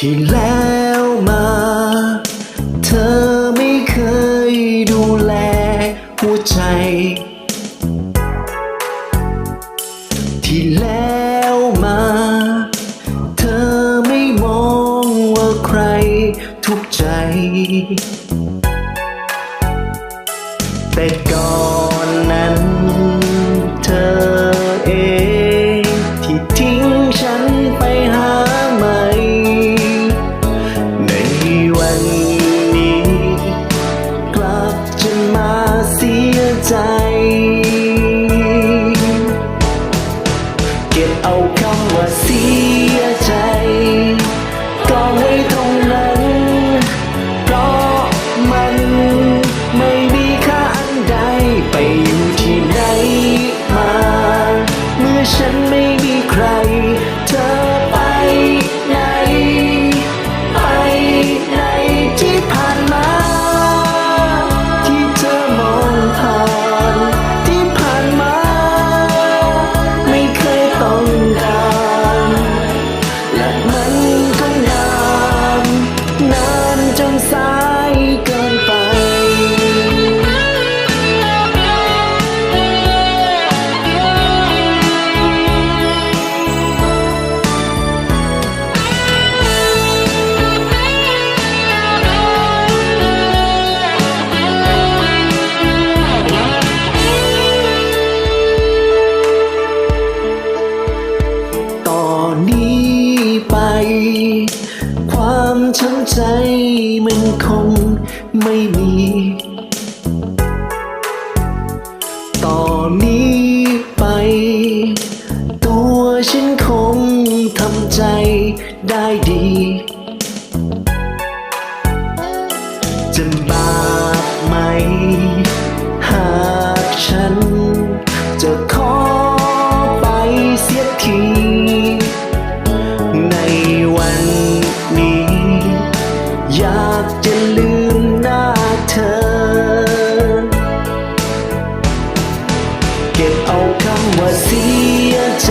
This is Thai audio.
ที่แล้วมา เธอไม่เคยดูแลหัวใจ ที่แล้วมา เธอไม่มองว่าใครทุกใจ แต่ก่อน ช้ำใจมันคงไม่มี ต่อนนี้ไป ตัวฉันคงทำใจได้ดีากจะลืมหน้าเธอ เก็บเอาคำว่าเสียใจ